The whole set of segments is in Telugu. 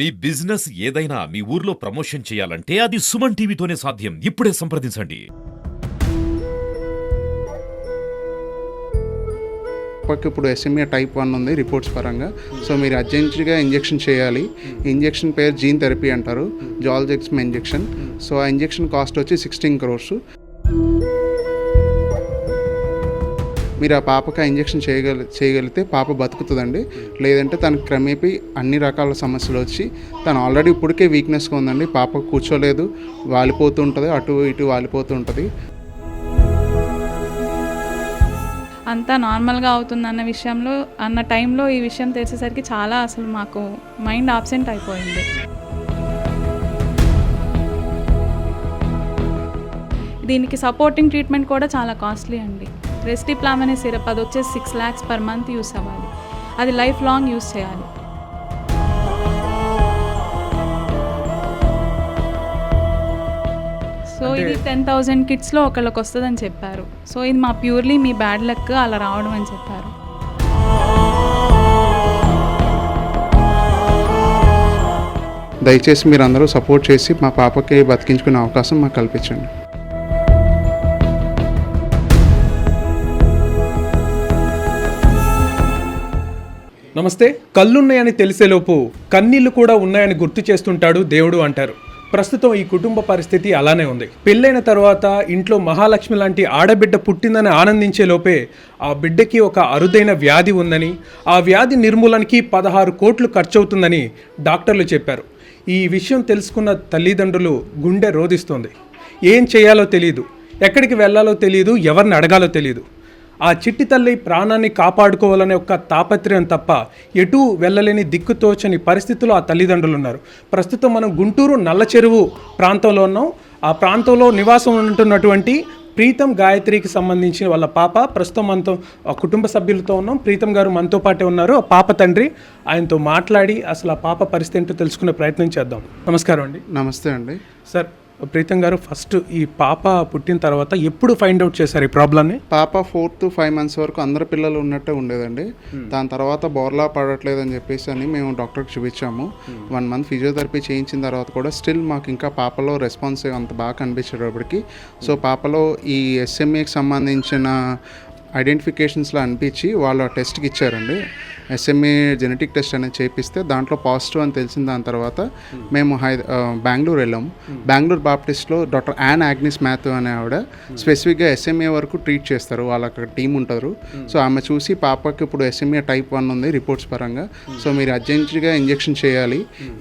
మీ బిజినెస్ ఏదైనా మీ ఊర్లో ప్రమోషన్ చేయాలంటే అది సుమన్ టీవీతోనే సాధ్యం. ఇప్పుడే సంప్రదించండి. ఇప్పుడు ఎస్ఎంఏ టైప్ వన్ ఉంది రిపోర్ట్స్ పరంగా. సో మీరు అర్జెంట్గా ఇంజెక్షన్ చేయాలి. ఇంజెక్షన్ పేరు జీన్ థెరపీ అంటారు జాల్జెక్స్మ్ ఇంజెక్షన్ సో ఆ ఇంజెక్షన్ కాస్ట్ వచ్చి సిక్స్టీన్ క్రోర్స్ మీరు ఆ పాపకి ఆ ఇంజెక్షన్ చేయగలి చేయగలిగితే పాప బతుకుతుందండి. లేదంటే తను క్రమేపీ అన్ని రకాల సమస్యలు వచ్చి తను ఆల్రెడీ ఇప్పటికే వీక్నెస్గా ఉందండి. పాప కూర్చోలేదు. వాలిపోతూ ఉంటుంది అటు ఇటు వాలిపోతూ ఉంటుంది అంతా నార్మల్గా అవుతుందన్న విషయంలో అన్న టైంలో ఈ విషయం తెలిసేసరికి చాలా అసలు మాకు మైండ్ ఆబ్సెంట్ అయిపోయింది. దీనికి సపోర్టింగ్ ట్రీట్మెంట్ కూడా చాలా కాస్ట్లీ అండి. రెస్టిప్లామ్ అనే సిరప్ అది వచ్చేసి six lakhs per month use అవ్వాలి. అది లైఫ్ లాంగ్ యూస్ చేయాలి. సో ఇది టెన్ థౌజండ్ కిడ్స్లో ఒకళ్ళకి వస్తుందని చెప్పారు. సో ఇది మా ప్యూర్లీ మీ బ్యాడ్ లక్ అలా రావడం అని చెప్పారు. దయచేసి మీరు అందరూ సపోర్ట్ చేసి మా పాపకి బతికించుకునే అవకాశం మాకు కల్పించండి. నమస్తే కళ్ళున్నాయని తెలిసేలోపు కన్నీళ్ళు కూడా ఉన్నాయని గుర్తు చేస్తుంటాడు దేవుడు అంటారు. ప్రస్తుతం ఈ కుటుంబ పరిస్థితి అలానే ఉంది. పెళ్ళైన తర్వాత ఇంట్లో మహాలక్ష్మి లాంటి ఆడబిడ్డ పుట్టిందని ఆనందించే లోపే ఆ బిడ్డకి ఒక అరుదైన వ్యాధి ఉందని ఆ వ్యాధి నిర్మూలనకి పదహారు కోట్లు ఖర్చవుతుందని డాక్టర్లు చెప్పారు. ఈ విషయం తెలుసుకున్న తల్లిదండ్రులు గుండె రోధిస్తోంది. ఏం చేయాలో తెలియదు ఎక్కడికి వెళ్ళాలో తెలియదు ఎవరిని అడగాలో తెలియదు ఆ చిట్టి తల్లి ప్రాణాన్ని కాపాడుకోవాలనే ఒక తాపత్రయం తప్ప ఎటూ వెళ్ళలేని దిక్కుతోచని పరిస్థితుల్లో ఆ తల్లిదండ్రులు ఉన్నారు ప్రస్తుతం మనం గుంటూరు నల్ల చెరువు ప్రాంతంలో ఉన్నాం. ఆ ప్రాంతంలో నివాసం ఉంటున్నటువంటి ప్రీతం గాయత్రికి సంబంధించిన వాళ్ళ పాప. ప్రస్తుతం మనతో ఆ కుటుంబ సభ్యులతో ఉన్నాం. ప్రీతం గారు మనతో పాటే ఉన్నారు. ఆ పాప తండ్రి ఆయనతో మాట్లాడి అసలు ఆ పాప పరిస్థితి ఏంటో తెలుసుకునే ప్రయత్నం చేద్దాం. నమస్కారం అండి. నమస్తే అండి. సార్ ప్రీతం గారు ఫస్ట్ ఈ పాప పుట్టిన తర్వాత ఎప్పుడు ఫైండ్ అవుట్ చేశారు ఈ ప్రాబ్లమ్ని పాప ఫోర్త్ ఫైవ్ మంత్స్ వరకు అందరు పిల్లలు ఉన్నట్టే ఉండేదండి. దాని తర్వాత బోర్లా పడట్లేదు అని చెప్పేసి అని మేము డాక్టర్కి చూపించాము. వన్ మంత్ ఫిజియోథెరపీ చేయించిన తర్వాత కూడా స్టిల్ మాకు ఇంకా పాపలో రెస్పాన్స్ అంత బాగా కనిపించేటప్పటికి. సో పాపలో ఈ ఎస్ఎంఏకి సంబంధించిన ఐడెంటిఫికేషన్స్లో అనిపించి వాళ్ళు ఆ టెస్ట్కి ఇచ్చారండి. ఎస్ఎంఏ జెనెటిక్ టెస్ట్ అనేది చేపిస్తే దాంట్లో పాజిటివ్ అని తెలిసిన దాని తర్వాత మేము హై బెంగళూరు వెళ్ళాము బెంగళూరు బాప్టిస్ట్లో డాక్టర్ యాన్ ఆగ్నిస్ మ్యాథ్యూ అనే ఆవిడ స్పెసిఫిక్గా ఎస్ఎంఏ వరకు ట్రీట్ చేస్తారు. వాళ్ళ అక్కడ టీం ఉంటారు. సో ఆమె చూసి పాపకి ఇప్పుడు ఎస్ఎంఏ టైప్ వన్ ఉంది రిపోర్ట్స్ పరంగా. సో మీరు అర్జెంట్గా ఇంజెక్షన్ చేయాలి.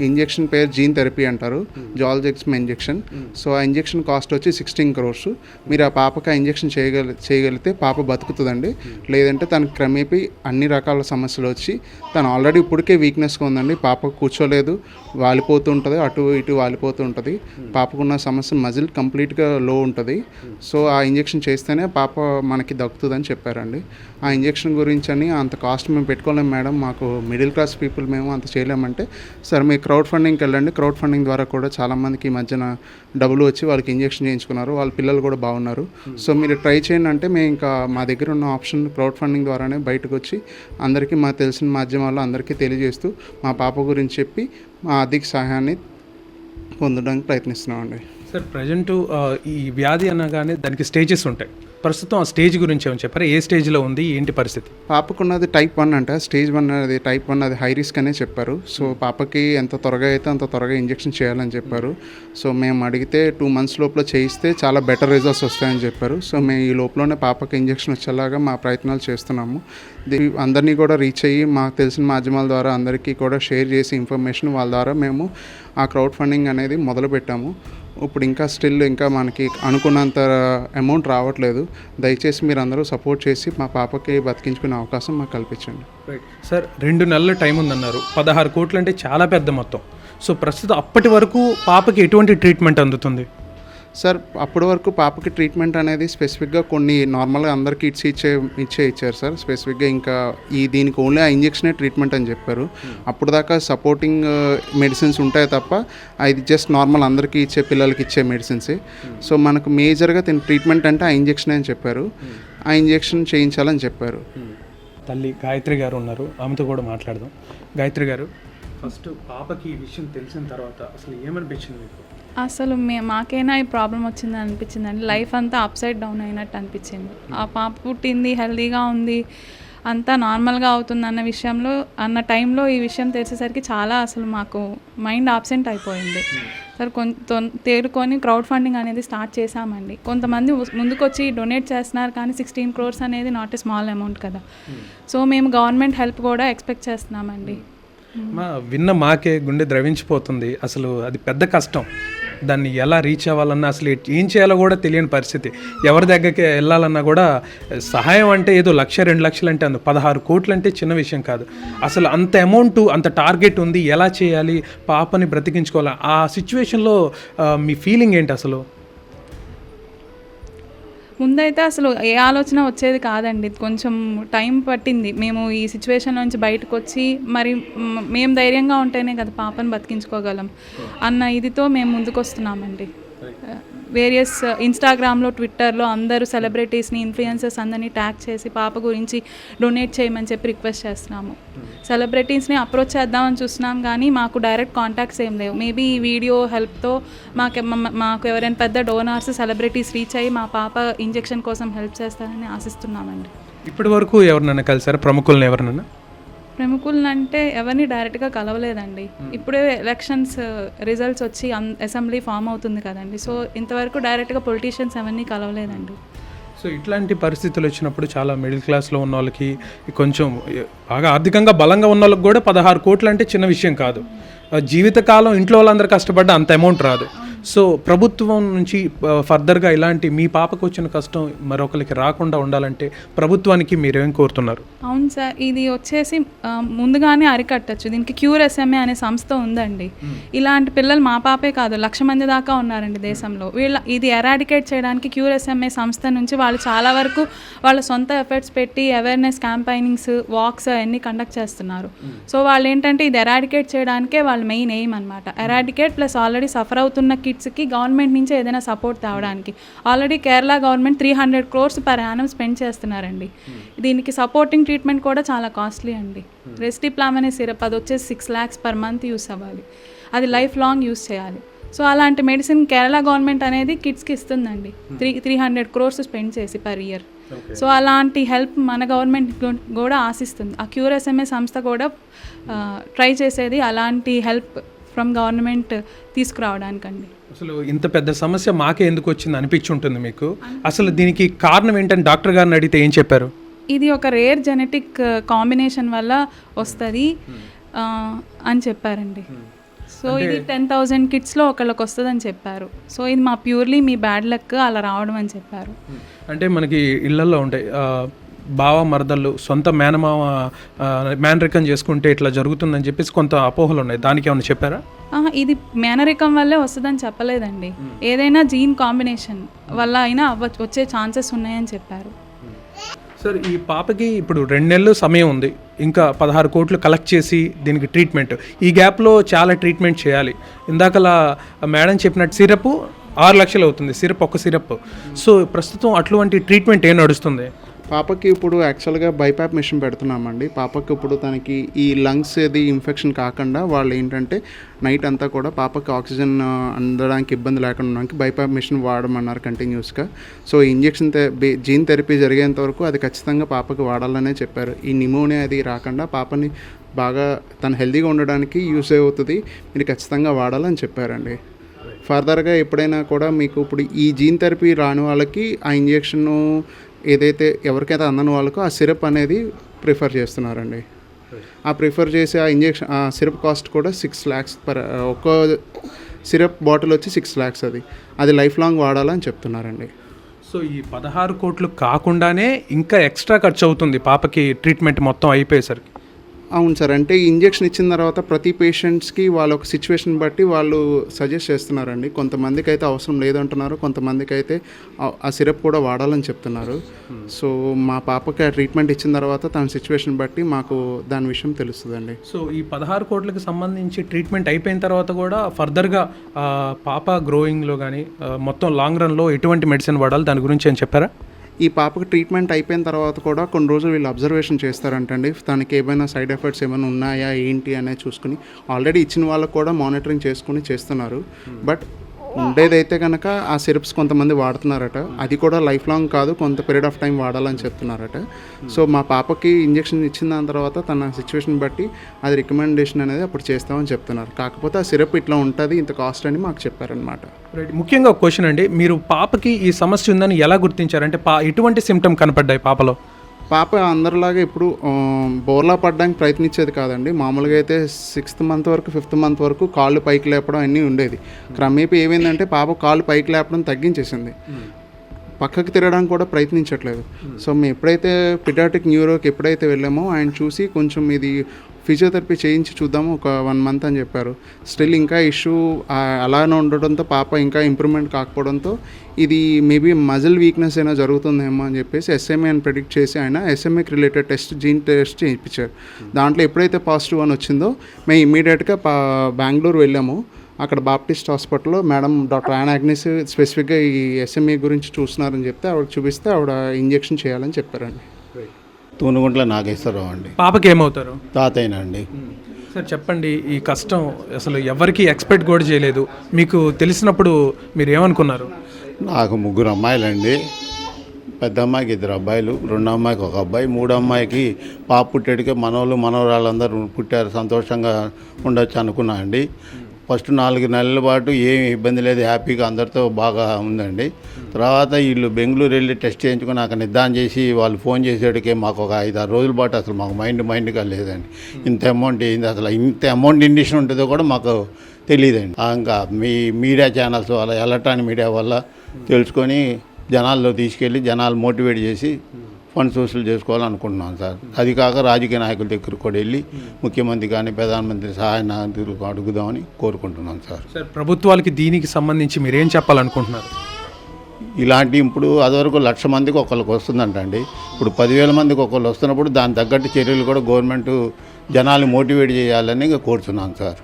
ఇంజెక్షన్ పేరు జీన్ థెరపీ అంటారు. Zolgensma injection. సో ఆ ఇంజెక్షన్ కాస్ట్ వచ్చి సిక్స్టీన్ క్రోర్స్. మీరు ఆ పాపకి ఆ ఇంజెక్షన్ చేయగలి చేయగలిగితే పాప బతుకుతుంది. వస్తుందండి. లేదంటే తనకు క్రమేపీ అన్ని రకాల సమస్యలు వచ్చి తను ఆల్రెడీ ఇప్పటికే వీక్నెస్గా ఉందండి. పాప కూర్చోలేదు వాలిపోతూ ఉంటుంది అటు ఇటు వాలిపోతూ ఉంటుంది పాపకున్న సమస్య మజిల్ కంప్లీట్గా లో ఉంటుంది. సో ఆ ఇంజెక్షన్ చేస్తేనే పాప మనకి దక్కుతుందని చెప్పారండి. ఆ ఇంజెక్షన్ గురించి అని అంత కాస్ట్ మేము పెట్టుకోలేము మేడం. మాకు మిడిల్ క్లాస్ పీపుల్ మేము అంత చేయలేమంటే సరే మీరు క్రౌడ్ ఫండింగ్కి వెళ్ళండి. క్రౌడ్ ఫండింగ్ ద్వారా కూడా చాలామందికి ఈ మధ్యన డబ్బులు వచ్చి వాళ్ళకి ఇంజెక్షన్ చేయించుకున్నారు. వాళ్ళ పిల్లలు కూడా బాగున్నారు. సో మీరు ట్రై చేయండి అంటే మేము ఇంకా మా దగ్గర ఉన్న ఆప్షన్ క్రౌడ్ ఫండింగ్ ద్వారానే బయటకు వచ్చి అందరికీ మా తెలిసిన మాధ్యమాల్లో అందరికీ తెలియజేస్తూ మా పాప గురించి చెప్పి మా ఆర్థిక సహాయాన్ని పొందడానికి ప్రయత్నిస్తున్నామండి. సార్ ప్రజెంట్ ఈ వ్యాధి అనగానే దానికి స్టేజెస్ ఉంటాయి. ప్రస్తుతం ఆ స్టేజ్ గురించి ఏమని చెప్పారు? ఏ స్టేజ్లో ఉంది? ఏంటి పరిస్థితి? పాపకున్నది టైప్ వన్ అంట. స్టేజ్ వన్ అనేది టైప్ వన్ అది హై రిస్క్ అనే చెప్పారు. సో పాపకి ఎంత త్వరగా అయితే అంత త్వరగా ఇంజెక్షన్ చేయాలని చెప్పారు. సో మేము అడిగితే టూ మంత్స్ లోపల చేయిస్తే చాలా బెటర్ రిజల్ట్స్ వస్తాయని చెప్పారు. సో మేము ఈ లోపలనే పాపకి ఇంజెక్షన్ వచ్చేలాగా మా ప్రయత్నాలు చేస్తున్నాము. అందరినీ కూడా రీచ్ అయ్యి మాకు తెలిసిన మాధ్యమాల ద్వారా అందరికీ కూడా షేర్ చేసి ఇన్ఫర్మేషన్ వాళ్ళ ద్వారా మేము ఆ క్రౌడ్ ఫండింగ్ అనేది మొదలు పెట్టాము ఇప్పుడు ఇంకా స్టిల్ ఇంకా మనకి అనుకున్నంత అమౌంట్ రావట్లేదు. దయచేసి మీరు అందరూ సపోర్ట్ చేసి మా పాపకి బతికించుకునే అవకాశం మాకు కల్పించండి. సార్ రెండు నెలల టైం ఉందన్నారు. పదహారు కోట్లు అంటే చాలా పెద్ద మొత్తం. సో ప్రస్తుతం అప్పటి వరకు పాపకి ఎటువంటి ట్రీట్మెంట్ అందుతుంది? సార్ అప్పటి వరకు పాపకి ట్రీట్మెంట్ అనేది స్పెసిఫిక్గా కొన్ని నార్మల్గా అందరికీ ఇచ్చి ఇచ్చే ఇచ్చే ఇచ్చారు సార్. స్పెసిఫిక్గా ఇంకా ఈ దీనికి ఓన్లీ ఆ ఇంజెక్షనే ట్రీట్మెంట్ అని చెప్పారు. అప్పుడు దాకా సపోర్టింగ్ మెడిసిన్స్ ఉంటాయి తప్ప ఇది జస్ట్ నార్మల్ అందరికీ ఇచ్చే పిల్లలకి ఇచ్చే మెడిసిన్సే. సో మనకు మేజర్గా దీని ట్రీట్మెంట్ అంటే ఆ ఇంజెక్షనే అని చెప్పారు. ఆ ఇంజెక్షన్ చేయించాలని చెప్పారు. తల్లి గాయత్రి గారు ఉన్నారు. ఆమెతో కూడా మాట్లాడదాం. గాయత్రి గారు. ఫస్ట్ పాపకి ఈ విషయం తెలిసిన తర్వాత అసలు ఏమనిపించింది మీకు? అసలు మే మాకైనా ఈ ప్రాబ్లం వచ్చింది అనిపించింది అండి లైఫ్ అంతా అప్సైడ్ డౌన్ అయినట్టు అనిపించింది. ఆ పాప పుట్టింది హెల్దీగా ఉంది అంతా నార్మల్గా అవుతుంది అన్న విషయంలో అన్న టైంలో ఈ విషయం తెలిసేసరికి చాలా అసలు మాకు మైండ్ ఆబ్సెంట్ అయిపోయింది. సార్ కొంత తేరుకొని క్రౌడ్ ఫండింగ్ అనేది స్టార్ట్ చేశామండి. కొంతమంది ముందుకొచ్చి డొనేట్ చేస్తున్నారు కానీ సిక్స్టీన్ క్రోర్స్ అనేది నాట్ ఎ స్మాల్ అమౌంట్ కదా. సో మేము గవర్నమెంట్ హెల్ప్ కూడా ఎక్స్పెక్ట్ చేస్తున్నామండి. మా విన్న మాకే గుండె ద్రవించిపోతుంది. అసలు అది పెద్ద కష్టం. దాన్ని ఎలా రీచ్ అవ్వాలన్నా అసలు ఏం చేయాలో కూడా తెలియని పరిస్థితి. ఎవరి దగ్గరికి వెళ్ళాలన్నా కూడా సహాయం అంటే ఏదో లక్ష రెండు లక్షలు అంటే అందు. పదహారు కోట్లు అంటే చిన్న విషయం కాదు. అసలు అంత అమౌంట్ అంత టార్గెట్ ఉంది ఎలా చేయాలి పాపని బ్రతికించుకోవాలి. ఆ సిచ్యువేషన్లో మీ ఫీలింగ్ ఏంటి అసలు? ముందైతే అసలు ఏ ఆలోచన వచ్చేది కాదండి. కొంచెం టైం పట్టింది. మేము ఈ సిచ్యువేషన్ నుంచి బయటకు వచ్చి మరి మేము ధైర్యంగా ఉంటేనే కదా పాపను బతికించుకోగలం. అన్న ఇదితో మేము ముందుకు వస్తున్నామండి వేరియస్ ఇన్స్టాగ్రామ్లో ట్విట్టర్లో అందరూ సెలబ్రిటీస్ని ఇన్ఫ్లుయెన్సర్స్ అందరినీ ట్యాగ్ చేసి పాప గురించి డొనేట్ చేయమని చెప్పి రిక్వెస్ట్ చేస్తున్నాము. సెలబ్రిటీస్ని అప్రోచ్ చేద్దామని చూస్తున్నాం కానీ మాకు డైరెక్ట్ కాంటాక్ట్స్ ఏం లేవు. మేబీ ఈ వీడియో హెల్ప్తో మాకు మమ్మ- మాకు ఎవరైనా పెద్ద డోనార్స్ సెలబ్రిటీస్ రీచ్ అయ్యి మా పాప ఇంజెక్షన్ కోసం హెల్ప్ చేస్తారని ఆశిస్తున్నామండి. ఇప్పటి వరకు ఎవరినైనా కలిసారా? ప్రముఖులను ఎవరినైనా? ప్రముఖులను అంటే ఎవరిని డైరెక్ట్గా కలవలేదండి. ఇప్పుడే ఎలక్షన్స్ రిజల్ట్స్ వచ్చి అసెంబ్లీ ఫామ్ అవుతుంది కదండి. సో ఇంతవరకు డైరెక్ట్గా పొలిటీషియన్స్ ఎవరిని కలవలేదండి. సో ఇట్లాంటి పరిస్థితులు వచ్చినప్పుడు చాలా మిడిల్ క్లాస్లో ఉన్న వాళ్ళకి కొంచెం బాగా ఆర్థికంగా బలంగా ఉన్న వాళ్ళకి కూడా పదహారు కోట్లు అంటే చిన్న విషయం కాదు. జీవితకాలం ఇంట్లో వాళ్ళందరూ కష్టపడ్డ అంత అమౌంట్ రాదు. సో ప్రభుత్వం నుంచి ఫర్దర్గా ఇలాంటి మీ పాపకు వచ్చిన కష్టం మరొకరికి రాకుండా ఉండాలంటే ప్రభుత్వానికి మీరేం కోరుతున్నారు? అవును సార్ ఇది వచ్చేసి ముందుగానే అరికట్టచ్చు. దీనికి క్యూర్ ఎస్ఎంఏ అనే సంస్థ ఉందండి. ఇలాంటి పిల్లలు మా పాపే కాదు లక్ష మంది దాకా ఉన్నారండి దేశంలో. వీళ్ళ ఇది ఎరాడికేట్ చేయడానికి క్యూర్ ఎస్ఎంఏ సంస్థ నుంచి వాళ్ళు చాలా వరకు వాళ్ళ సొంత ఎఫర్ట్స్ పెట్టి అవేర్నెస్ క్యాంపైనింగ్స్ వాక్స్ అవన్నీ కండక్ట్ చేస్తున్నారు. సో వాళ్ళు ఏంటంటే ఇది ఎరాడికేట్ చేయడానికే వాళ్ళ మెయిన్ ఎయిమ్ అనమాట ఎరాడికేట్ ప్లస్ ఆల్రెడీ సఫర్ అవుతున్న కిడ్స్కి గవర్నమెంట్ నుంచి ఏదైనా సపోర్ట్ తేవడానికి. Already Kerala government three hundred crores per annum spend చేస్తున్నారండి. దీనికి సపోర్టింగ్ ట్రీట్మెంట్ కూడా చాలా కాస్ట్లీ అండి. రెస్టిప్లామ్ అనే సిరప్ అది వచ్చేసి six lakhs per month use అవ్వాలి. అది లైఫ్ లాంగ్ యూస్ చేయాలి. సో అలాంటి మెడిసిన్ కేరళ గవర్నమెంట్ అనేది కిడ్స్కి ఇస్తుందండి. Three three hundred crores spend చేసి పర్ ఇయర్ సో అలాంటి హెల్ప్ మన గవర్నమెంట్ కూడా ఆశిస్తుంది. ఆ క్యూర్ ఎస్ఎంఏ సంస్థ కూడా ట్రై చేసేది అలాంటి హెల్ప్ ఫ్రమ్ గవర్నమెంట్ తీసుకురావడానికండి. అసలు ఇంత పెద్ద సమస్య మాకే ఎందుకు వచ్చింది అనిపించి ఉంటుంది మీకు? అసలు దీనికి కారణం ఏంటని డాక్టర్ గారిని అడిగితే ఏం చెప్పారు? ఇది ఒక రేర్ జెనెటిక్ కాంబినేషన్ వల్ల వస్తుంది అని చెప్పారండి. సో ఇది టెన్ థౌజండ్ కిడ్స్లో ఒకళ్ళకి వస్తుందని చెప్పారు. సో ఇది మా ప్యూర్లీ మీ బ్యాడ్ లక్ అలా రావడం అని చెప్పారు. అంటే మనకి ఇళ్ళలో ఉంటాయి ఆ, బావ మరదళ్ళు సొంత మేనమామ మేనరికం చేసుకుంటే ఇట్లా జరుగుతుందని చెప్పేసి కొంత అపోహలు ఉన్నాయి. దానికి ఏమైనా చెప్పారా? ఇది మేనరికం వల్లే వస్తుందని చెప్పలేదండి. ఏదైనా జీన్ కాంబినేషన్ వల్ల అయినా వచ్చే ఛాన్సెస్ ఉన్నాయని చెప్పారు. సార్ ఈ పాపకి ఇప్పుడు రెండు నెలలు సమయం ఉంది. ఇంకా పదహారు కోట్లు కలెక్ట్ చేసి దీనికి ట్రీట్మెంట్. ఈ గ్యాప్లో చాలా ట్రీట్మెంట్ చేయాలి. ఇందాకలా మేడం చెప్పినట్టు సిరప్ ఆరు లక్షలు అవుతుంది. సిరప్ ఒక సిరప్. సో ప్రస్తుతం అటువంటి ట్రీట్మెంట్ ఏం నడుస్తుంది? పాపకి ఇప్పుడు యాక్చువల్గా బైపాప్ మిషన్ పెడుతున్నామండి. పాపకి ఇప్పుడు తనకి ఈ లంగ్స్ ఏది ఇన్ఫెక్షన్ కాకుండా వాళ్ళు ఏంటంటే నైట్ అంతా కూడా పాపకి ఆక్సిజన్ అందడానికి ఇబ్బంది లేకుండా ఉండడానికి బైపాప్ మిషన్ వాడమన్నారు కంటిన్యూస్గా సో ఇంజెక్షన్ జీన్ థెరపీ జరిగేంత వరకు అది ఖచ్చితంగా పాపకి వాడాలనే చెప్పారు. ఈ నిమోనియా అది రాకుండా పాపని బాగా తను హెల్తీగా ఉండడానికి యూస్ అవుతుంది. మీరు ఖచ్చితంగా వాడాలని చెప్పారండి. ఫర్దర్గా ఎప్పుడైనా కూడా మీకు ఇప్పుడు ఈ జీన్ థెరపీ రాని వాళ్ళకి ఆ ఇంజెక్షన్ ఏదైతే ఎవరికైతే అందని వాళ్ళకో ఆ సిరప్ అనేది ప్రిఫర్ చేస్తున్నారండి. ఆ ప్రిఫర్ చేసే ఆ ఇంజెక్షన్ ఆ సిరప్ కాస్ట్ కూడా సిక్స్ ల్యాక్స్ పర్ ఒక్కో సిరప్ బాటిల్ వచ్చి సిక్స్ ల్యాక్స్ అది. అది లైఫ్ లాంగ్ వాడాలని చెప్తున్నారండి. సో ఈ పదహారు కోట్లు కాకుండానే ఇంకా ఎక్స్ట్రా ఖర్చు అవుతుంది పాపకి ట్రీట్మెంట్ మొత్తం అయిపోయేసరికి. అవును సార్. అంటే ఇంజెక్షన్ ఇచ్చిన తర్వాత ప్రతి పేషెంట్స్కి వాళ్ళ ఒక సిచ్యువేషన్ బట్టి వాళ్ళు సజెస్ట్ చేస్తున్నారండి. కొంతమందికి అయితే అవసరం లేదంటున్నారు. కొంతమందికి అయితే ఆ- సిరప్ కూడా వాడాలని చెప్తున్నారు. సో మా పాపకి ఆ ట్రీట్మెంట్ ఇచ్చిన తర్వాత తన సిచ్యువేషన్ బట్టి మాకు దాని విషయం తెలుస్తుందండి. సో ఈ పదహారు కోట్లకు సంబంధించి ట్రీట్మెంట్ అయిపోయిన తర్వాత కూడా ఫర్దర్గా పాప గ్రోయింగ్లో కానీ మొత్తం లాంగ్ రన్లో ఎటువంటి మెడిసిన్ వాడాలి? దాని గురించి ఏం చెప్పారా? ఈ పాపకు ట్రీట్మెంట్ అయిపోయిన తర్వాత కూడా కొన్ని రోజులు వీళ్ళు అబ్జర్వేషన్ చేస్తారంటండి. తనకి ఏమైనా సైడ్ ఎఫెక్ట్స్ ఏమైనా ఉన్నాయా ఏంటి అనేది చూసుకుని ఆల్రెడీ ఇచ్చిన వాళ్ళకు కూడా మానిటరింగ్ చేసుకుని చేస్తున్నారు. బట్ ఉండేదైతే కనుక ఆ సిరప్స్ కొంతమంది వాడుతున్నారట. అది కూడా లైఫ్ లాంగ్ కాదు కొంత పీరియడ్ ఆఫ్ టైం వాడాలని చెప్తున్నారట. సో మా పాపకి ఇంజెక్షన్ ఇచ్చిన దాని తర్వాత తన సిచ్యువేషన్ బట్టి అది రికమెండేషన్ అనేది అప్పుడు చేస్తామని చెప్తున్నారు. కాకపోతే ఆ సిరప్ ఇట్లా ఉంటుంది ఇంత కాస్ట్ అని మాకు చెప్పారనమాట ముఖ్యంగా క్వశ్చన్ అండి. మీరు పాపకి ఈ సమస్య ఉందని ఎలా గుర్తించారు? అంటే పా ఎటువంటి సిమ్టమ్ కనపడ్డాయి పాపలో? పాప అందరిలాగా ఇప్పుడు బోర్లా పడడానికి ప్రయత్నించేది కాదండి. మామూలుగా అయితే సిక్స్త్ మంత్ వరకు ఫిఫ్త్ మంత్ వరకు కాళ్ళు పైకి లేపడం అన్నీ ఉండేది. క్రమేపీ ఏమైందంటే పాప కాళ్ళు పైకి లేపడం తగ్గించేసింది. పక్కకి తిరగడానికి కూడా ప్రయత్నించట్లేదు. సో మేము ఎప్పుడైతే పిడాటిక్ న్యూరోకి ఎప్పుడైతే వెళ్ళామో ఆయన చూసి కొంచెం ఇది ఫిజియోథెరపీ చేయించి చూద్దాము ఒక వన్ మంత్ అని చెప్పారు. స్టిల్ ఇంకా ఇష్యూ అలానే ఉండడంతో పాప ఇంకా ఇంప్రూవ్మెంట్ కాకపోవడంతో ఇది మేబీ మజిల్ వీక్నెస్ అయినా జరుగుతుందేమో అని చెప్పేసి ఎస్ఎంఏ అని ప్రిడిక్ట్ చేసి ఆయన ఎస్ఎంఏకి రిలేటెడ్ టెస్ట్ జీన్ టెస్ట్ చేయించారు. దాంట్లో ఎప్పుడైతే పాజిటివ్ అని వచ్చిందో మేము ఇమీడియట్గా పా బెంగళూరు వెళ్ళాము. అక్కడ బాప్టిస్ట్ హాస్పిటల్లో మేడం డాక్టర్ యాన్ అగ్నిస్ స్పెసిఫిక్గా ఈ ఎస్ఎంఏ గురించి చూస్తున్నారని చెప్తే ఆవిడ చూపిస్తే ఆవిడ ఇంజెక్షన్ చేయాలని చెప్పారండి. తూనుగుంట్ల నాగేశ్వరరావు అండి. పాపకి ఏమవుతారు తాతయ్యనండి సార్ చెప్పండి ఈ కష్టం అసలు ఎవరికి ఎక్స్పెక్ట్ కూడా చేయలేదు. మీకు తెలిసినప్పుడు మీరు ఏమనుకున్నారు నాకు ముగ్గురు అమ్మాయిలండి. పెద్ద అమ్మాయికి ఇద్దరు అబ్బాయిలు రెండు అమ్మాయికి ఒక అబ్బాయి మూడో అమ్మాయికి పాప పుట్టేటికే మనోళ్ళు మనవరాళ్ళందరూ పుట్టారు సంతోషంగా ఉండొచ్చు అనుకున్నా అండి. ఫస్ట్ నాలుగు నెలల పాటు ఏం ఇబ్బంది లేదు హ్యాపీగా అందరితో బాగా ఉందండి. తర్వాత వీళ్ళు బెంగళూరు వెళ్ళి టెస్ట్ చేయించుకుని నాకు నిద్దాం చేసి వాళ్ళు ఫోన్ చేసేటికే మాకు ఒక ఐదు ఆరు రోజుల పాటు అసలు మాకు మైండ్ మైండ్గా లేదండి. ఇంత అమౌంట్ ఏంది అసలు ఇంత అమౌంట్ ఇండిషన్ ఉంటుందో కూడా మాకు తెలియదండి. ఇంకా మీ మీడియా ఛానల్స్ వల్ల ఎలక్ట్రానిక్ మీడియా వల్ల తెలుసుకొని జనాల్లో తీసుకెళ్ళి జనాలు మోటివేట్ చేసి ఫండ్స్ వసూలు చేసుకోవాలనుకుంటున్నాం సార్. అది కాక రాజకీయ నాయకుల దగ్గర కూడా వెళ్ళి ముఖ్యమంత్రి కానీ ప్రధానమంత్రి సహాయ నాయకులకు అడుగుదామని కోరుకుంటున్నాం సార్. సార్ ప్రభుత్వాలకి దీనికి సంబంధించి మీరు ఏం చెప్పాలనుకుంటున్నారు? ఇలాంటి ఇప్పుడు అదివరకు లక్ష మందికి ఒకళ్ళకి వస్తుందంట అండి ఇప్పుడు పదివేల మందికి ఒకళ్ళు వస్తున్నప్పుడు దాని తగ్గట్టు చర్యలు కూడా గవర్నమెంట్ జనాలు మోటివేట్ చేయాలని కోరుతున్నాను సార్.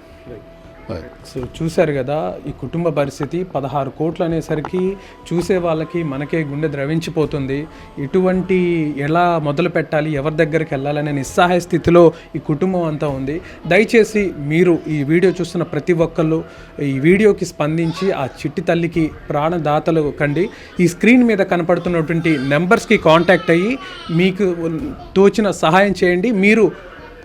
సో చూశారు కదా ఈ కుటుంబ పరిస్థితి పదహారు కోట్లు అనేసరికి చూసే వాళ్ళకి మనకే గుండె ద్రవించిపోతుంది. ఇటువంటి ఎలా మొదలు పెట్టాలి ఎవరి దగ్గరికి వెళ్ళాలనే నిస్సహాయ స్థితిలో ఈ కుటుంబం అంతా ఉంది. దయచేసి మీరు ఈ వీడియో చూస్తున్న ప్రతి ఒక్కళ్ళు ఈ వీడియోకి స్పందించి ఆ చిట్టి తల్లికి ప్రాణదాతలు కండి. ఈ స్క్రీన్ మీద కనపడుతున్నటువంటి నెంబర్స్కి కాంటాక్ట్ అయ్యి మీకు తోచిన సహాయం చేయండి. మీరు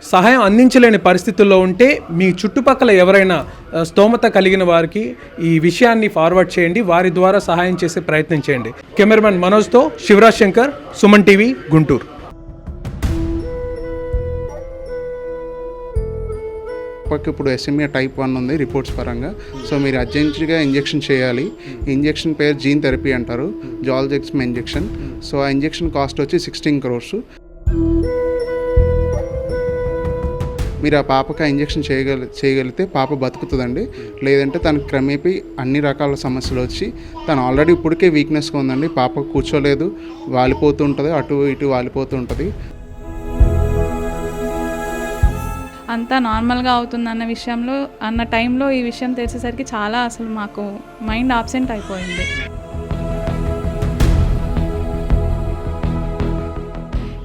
సహాయం అందించలేని పరిస్థితుల్లో ఉంటే మీ చుట్టుపక్కల ఎవరైనా స్తోమత కలిగిన వారికి ఈ విషయాన్ని ఫార్వర్డ్ చేయండి. వారి ద్వారా సహాయం చేసే ప్రయత్నం చేయండి. కెమెరామెన్ మనోజ్తో శివరాజ్ శంకర్ సుమన్ టీవీ గుంటూరు. పక్క ఇప్పుడు ఎస్ఎంఏ టైప్ వన్ ఉంది రిపోర్ట్స్ పరంగా. సో మీరు అర్జెంట్గా ఇంజెక్షన్ చేయాలి. ఇంజెక్షన్ పేరు జీన్ థెరపీ అంటారు జాల్జెక్స్మ్ ఇంజెక్షన్ సో ఆ ఇంజెక్షన్ కాస్ట్ వచ్చి సిక్స్టీన్ క్రోర్స్ మీరు ఆ పాపకి ఆ ఇంజెక్షన్ చేయగల చేయగలిగితే పాప బతుకుతుందండి. లేదంటే తను క్రమేపీ అన్ని రకాల సమస్యలు వచ్చి తను ఆల్రెడీ ఇప్పటికే వీక్నెస్గా ఉందండి. పాప కూర్చోలేదు. వాలిపోతూ ఉంటుంది అటు ఇటు వాలిపోతూ ఉంటుంది అంతా నార్మల్గా అవుతుంది అన్న విషయంలో అన్న టైంలో ఈ విషయం తెలిసేసరికి చాలా అసలు మాకు మైండ్ ఆబ్సెంట్ అయిపోయింది.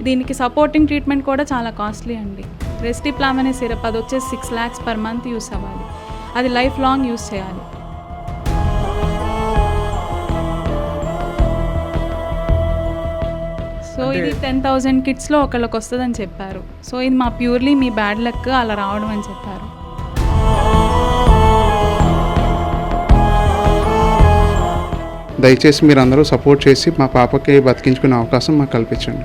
దీనికి సపోర్టింగ్ ట్రీట్మెంట్ కూడా చాలా కాస్ట్లీ అండి. రెస్టిప్లామ్ అనే సిరప్ అది వచ్చేసి six lakhs per month use అవ్వాలి. అది లైఫ్ లాంగ్ యూస్ చేయాలి. సో ఇది టెన్ థౌజండ్ కిడ్స్లో ఒకళ్ళకి వస్తుందని చెప్పారు. సో ఇది మా ప్యూర్లీ మీ బ్యాడ్ లక్ అలా రావడం అని చెప్పారు. దయచేసి మీరు అందరూ సపోర్ట్ చేసి మా పాపకి బతికించుకునే అవకాశం మాకు కల్పించండి.